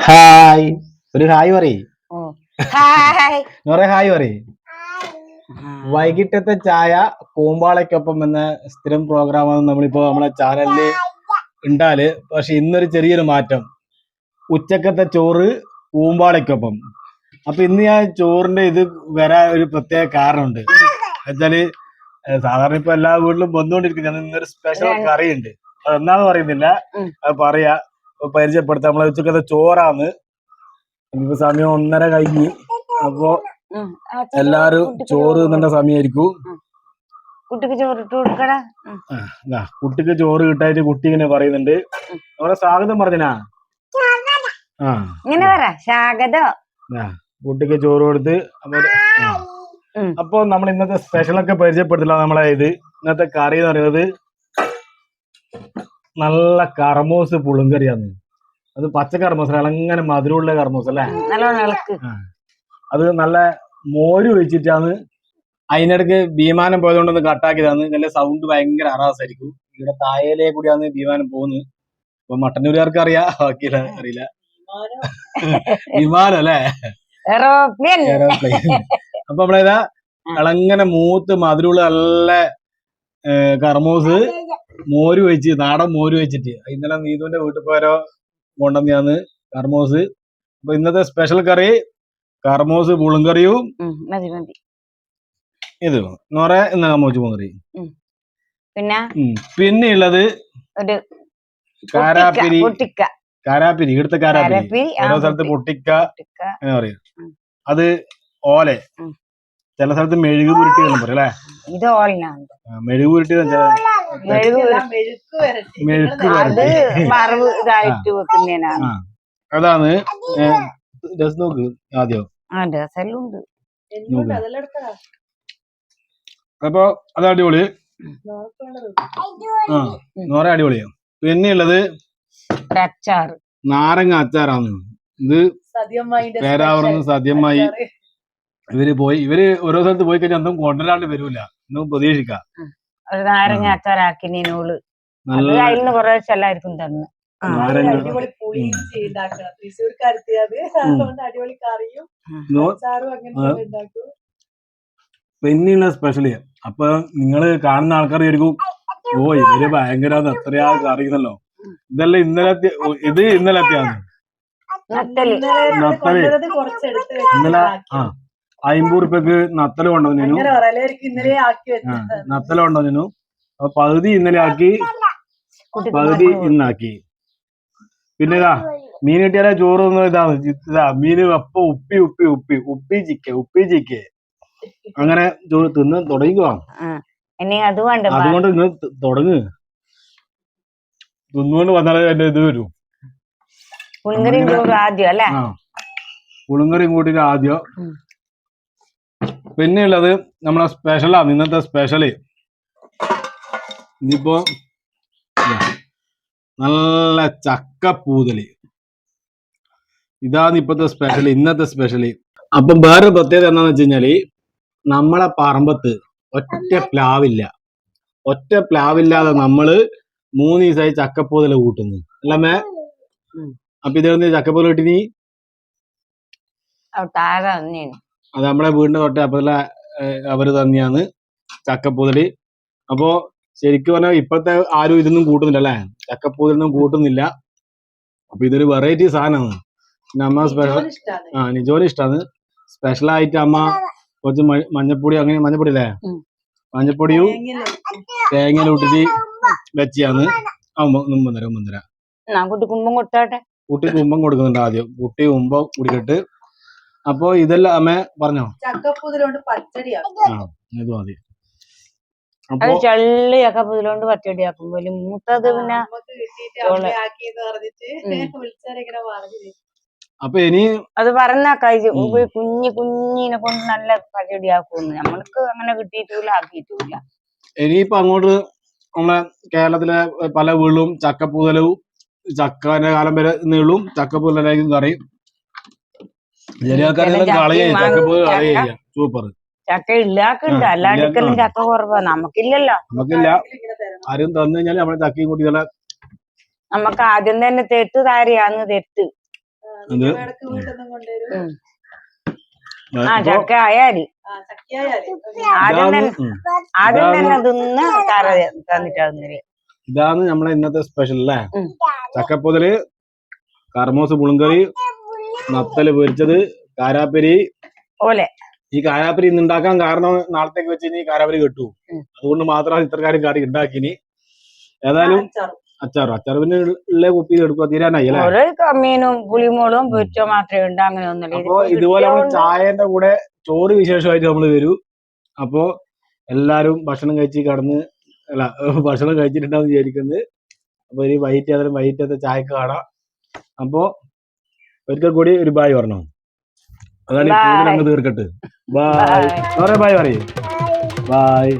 Hi. ഒരു hi പറയ്. നോറെ ഹായ്. പറയ്. വൈകിട്ടത്തെ ചായ കൂമ്പാളയ്ക്കൊപ്പം എന്ന സ്ഥിരം പ്രോഗ്രാമാണ് നമ്മളിപ്പോ നമ്മളെ ചാനലിൽ ഉണ്ടാൽ പക്ഷെ ഇന്നൊരു ചെറിയൊരു മാറ്റം. ഉച്ചക്കത്തെ ചോറ് കൂമ്പാളയ്ക്കൊപ്പം. അപ്പൊ ഇന്ന് ഞാൻ ചോറിന്റെ ഇത് വരാൻ ഒരു പ്രത്യേക കാരണമുണ്ട്. വെച്ചാൽ സാധാരണ ഇപ്പൊ എല്ലാ വീട്ടിലും വന്നുകൊണ്ടിരിക്കുന്നു ഇന്നൊരു സ്പെഷ്യൽ കറിയുണ്ട്. അത് എന്നാന്ന് പറയുന്നില്ല. അത് പറയാ. പരിചയപ്പെടുത്താം. നമ്മളെ ഉച്ചക്കത്തെ ചോറാന്ന്. ഇനിയിപ്പോ സമയം ഒന്നര കഴിഞ്ഞ്. അപ്പൊ എല്ലാരും ചോറ് തിന്നേണ്ട സമയമായിരിക്കും കുട്ടിക്ക് ചോറ് ഇട്ട് കൊടുക്കടാ. കുട്ടിക്ക് ചോറ് കിട്ടായിട്ട് കുട്ടി ഇങ്ങനെ പറയുന്നുണ്ട്. അവരെ സ്വാഗതം പറഞ്ഞനാ? ഇങ്ങനെ പറ സ്വാഗതം. കുട്ടിക്ക് ചോറ് കൊടുത്ത് അപ്പൊ അപ്പൊ നമ്മൾ ഇന്നത്തെ സ്പെഷ്യൽ ഒക്കെ പരിചയപ്പെടുത്തില്ല നമ്മളെ ഇത്. ഇന്നത്തെ കറി എന്ന് പറയുന്നത് നല്ല കർമൂസ് പുളുങ്കറിയാന്ന് അത് പച്ച കർമൂസ് അങ്ങനെ മധുരമുള്ള കർമൂസ് അല്ലേ? അത് നല്ല മോര് ഒഴിച്ചിട്ടാണ് അതിനിടയ്ക്ക് വിമാനം പോയതുകൊണ്ടൊന്ന് കട്ടാക്കിയതാണ്. നല്ല സൗണ്ട് ഭയങ്കര അറാസായിരിക്കും ഇവിടെ തായയിലെ കൂടിയാണ് വിമാനം പോകുന്നത്. ഇപ്പൊ മട്ടന്നൂരുകാർക്ക് അറിയാ. ബാക്കിയില്ല അറിയില്ല. വിമാനം അല്ലേ? എയർപ്ലെയിൻ അപ്പൊ നമ്മളേതാ ഇളങ്ങനെ മൂത്ത് മധുരമുള്ള നല്ല കർമൂസ് മോര് വെച്ച് നാടൻ മോര് വെച്ചിട്ട്. ഇന്നലെ നീതുവിന്റെ വീട്ടിൽ പോരോ കൊണ്ടുവന്നാന്ന് കർമൂസ് അപ്പൊ ഇന്നത്തെ സ്പെഷ്യൽ കറി കർമൂസ് പുളുങ്കറിയും ഇത് നോറെ ഇന്ന് കമ്മൂച്ച് കറി? പിന്നെ? പിന്നെ ഉള്ളത് ഒരു കാരാപ്പിരി. കാരാപ്പിരി ഇവിടുത്തെ കാരാപ്പിരി. ഓരോ സ്ഥലത്ത് പൊട്ടിക്ക അങ്ങനെ എന്ന് പറയും. അത് ഓല. ചില സ്ഥലത്ത് മെഴുക് പുരട്ടി എന്ന് പറയും അല്ലേ? ഇത് ഓളിനാണ് മെഴുക് പുരട്ടി. മെഴുക്ക് അത് പുരട്ടി. വറവ് ഇതായിട്ട് വെക്കുന്നതിനാണ്. ആ. അതാണ് രസം നോക്ക് ആദ്യം? ആ ഉണ്ട് അപ്പൊ അത് അടിപൊളി. ആ നോറ അടിപൊളിയാ. പിന്നെ ഉള്ളത് ഒരു അച്ചാറ് നാരങ്ങ അച്ചാറാണ്. ഇത് പേരാവറന്ന് സത്യമായി ഇവർ പോയി ഇവർ ഓരോ സ്ഥലത്ത് പോയി കഴിഞ്ഞാൽ ഒന്നും കൊണ്ടുവരാണ്ട് വരൂല. ഒന്നും പ്രതീക്ഷിക്കാം. ഒരു നാരങ്ങ അത് നല്ല അതിൽ നിന്ന് കുറെ എല്ലാവർക്കും തന്നു. നാരങ്ങ അടിപൊളി പുളിയും ഉണ്ടാക്കണം തൃശ്ശൂർക്കാരത്തി അത്. അതുകൊണ്ട് അടിപൊളി കറിയും നോ- അച്ചാറും അങ്ങനെ ഉണ്ടാക്കും. പിന്നെയുള്ള സ്പെഷ്യൽ അപ്പൊ നിങ്ങൾ കാണുന്ന ആൾക്കാർ വിചാരിക്കും ഓ ഇവർ ഭയങ്കര എത്രയാ കറിയുന്നല്ലോ ഇതല്ല ഇന്നലത്തെ ഇത് ഇന്നലത്തെയാണ് ഇന്നലെ. ആ. അമ്പത് റുപ്യക്ക് നത്തൽ കൊണ്ടുവന്നു അങ്ങനെ പറയലായിരിക്കും ഇന്നലെ ആക്കി ആ നത്തല കൊണ്ടുവന്നു അപ്പൊ പകുതി ഇന്നലെ ആക്കി പകുതി ഇന്നാക്കി. പിന്നെ ഇതാ മീൻ കിട്ടിയാലേ ചോറ് ഒന്നും ഇതാണ് ഇതാ മീന് അപ്പൊ ഉപ്പി ഉപ്പി ഉപ്പി ഉപ്പി ചിക്ക ഉപ്പി ചിക്ക അങ്ങനെ ചോറ് തിന്ന് തുടങ്ങിക്കോ. ആ. ഇനി അത് വേണ്ട ബാ. അതുകൊണ്ട് ഇന്ന് തുടങ്ങ്. തിന്നുകൊണ്ട് വന്നാലേ എന്റെ ഇത് വരും. പുളിങ്കറിയും കൂട്ടിട്ട് ആദ്യം അല്ലേ ആ പുളുങ്കറിയും കൂട്ടിട്ട് ആദ്യം ഉം. പിന്നെ ഉള്ളത് നമ്മളെ സ്പെഷ്യലാണ് ഇന്നത്തെ സ്പെഷ്യൽ ഇനിയിപ്പോ നല്ല ചക്ക പൂതൽ. ഇതാണ് ഇപ്പത്തെ സ്പെഷ്യൽ ഇന്നത്തെ സ്പെഷ്യൽ അപ്പം വേറെ പ്രത്യേകത എന്താന്ന് വെച്ച് കഴിഞ്ഞാൽ നമ്മളെ പറമ്പത്ത് ഒറ്റ പ്ലാവില്ല. ഒറ്റ പ്ലാവില്ലാതെ നമ്മൾ മൂന്ന് ദിവസമായി ചക്കപ്പൂതൽ കൂട്ടുന്നു. അല്ലമ്മേ മേ അപ്പൊ ഇതെന്ത് ചക്കപ്പൂതൽ കിട്ടിനി? നീ താഴെ അത് നമ്മളെ വീടിന്റെ തൊട്ട് അപ്പുറത്തുള്ള അവർ അവർ തന്നെയാണ് ചക്കപ്പൂതലി. അപ്പോ ശരിക്കും പറഞ്ഞാൽ ഇപ്പോഴത്തെ ആരും ഇതൊന്നും കൂട്ടുന്നില്ല അല്ലേ? ചക്കപ്പൂതലൊന്നും കൂട്ടുന്നില്ല. അപ്പൊ ഇതൊരു വെറൈറ്റി സാധനമാണ്. പിന്നെ അമ്മ സ്പെഷ്യൽ ആ നിജോലി ഇഷ്ടമാണ് സ്പെഷ്യൽ ആയിട്ട് അമ്മ കുറച്ച് മഞ്ഞപ്പൊടി അങ്ങനെ മഞ്ഞപ്പൊടി അല്ലേ. മഞ്ഞപ്പൊടിയും തേങ്ങയിൽ തേങ്ങ ഇട്ടിട്ട് വെച്ചാണ് ആ കുട്ടി കുമ്പം കൊടുത്തോട്ടെ. കുട്ടി കുമ്പം കൊടുക്കുന്നുണ്ട് ആദ്യം. കുട്ടി കുമ്പം കുടിക്കട്ട് അപ്പൊ ഇതെല്ലാം അമ്മ പറഞ്ഞോ? ചക്കപ്പൂതിലോണ്ട് പച്ചടിയാക്കും ഇത് മതി. അത് അപ്പൊ ചള്ളിയൊക്കെ പുതിലോണ്ട് പച്ചടി ആക്കും വലിയ മൂത്തത് പിന്നെ അപ്പൊ ഇനി അത് പറഞ്ഞാ കഴിച്ചു ഉം. കുഞ്ഞി കുഞ്ഞിനെ കൊണ്ട് നല്ല പച്ചടി ആക്കും നമ്മൾക്ക് അങ്ങനെ കിട്ടിയിട്ടില്ല ആക്കിയിട്ടില്ല ഇനിയിപ്പോ അങ്ങോട്ട് നമ്മളെ കേരളത്തിലെ പല വീടും ചക്കപ്പൂതലവും ചക്കന്റെ കാലം വരെ നീളും ചക്കപ്പൂതലായിരിക്കും കറി. സൂപ്പർ ചക്ക ഇല്ലാക്കുണ്ട് അല്ലാണ്ടിക്കലും ചക്ക കുറവാ. നമുക്കില്ലല്ലോ. നമുക്കില്ല. ആരും തന്നു കഴിഞ്ഞാൽ നമ്മളെ ചക്കയും കൂട്ടി നമുക്ക് ആദ്യം തന്നെ തെട്ട് താരയാന്ന് തെട്ട് ആ, ചക്ക ആയാൽ. ആദ്യം ഇതാണ് തന്നെ ആദ്യം തന്നെ തിന്ന് കറ തന്നിട്ടാകുന്നത് ഇതാണ് നമ്മളെ ഇന്നത്തെ സ്പെഷ്യൽ അല്ലേ. ചക്കപ്പൊതൽ കർമോസ് പുളുങ്കറി നത്തൽ പൊരിച്ചത് കാരാപ്പരി. ഓലെ. ഈ കാരാപ്പരി ഇന്ന് ഉണ്ടാക്കാൻ കാരണം നാളത്തേക്ക് വെച്ച് കഴിഞ്ഞാൽ കാരാപ്പരി കെട്ടു. അതുകൊണ്ട് മാത്രമാണ് ഇത്രക്കാരും കറി ഉണ്ടാക്കിനി ഏതായാലും അച്ചാറും. അച്ചാർ പിന്നെ ഉള്ള കുപ്പി എടുക്കുക തീരാനായി അല്ലേ? ഓരോ മീനും പുളിമുളും പൊരിച്ചോ മാത്രമേ ഉണ്ട് അങ്ങനെ ഒന്നുമില്ല. അപ്പൊ ഇതുപോലെ നമ്മൾ ചായന്റെ കൂടെ ചോറ് വിശേഷമായിട്ട് നമ്മൾ വരൂ. അപ്പോ എല്ലാരും ഭക്ഷണം കഴിച്ച് കടന്ന് അല്ല ഭക്ഷണം കഴിച്ചിട്ടുണ്ടാവും വിചാരിക്കുന്നത് അപ്പൊ ഇനി വൈകിട്ട് അതിന് വൈകിട്ടത്തെ ചായക്ക് കാണാം. അപ്പോ ഒരിക്കൽ കൂടി ഒരു ബായ് പറഞ്ഞോ? അതാണ് അങ്ങ് തീർക്കട്ട്. Bye Bye. ബായ് പറയേ ബായ്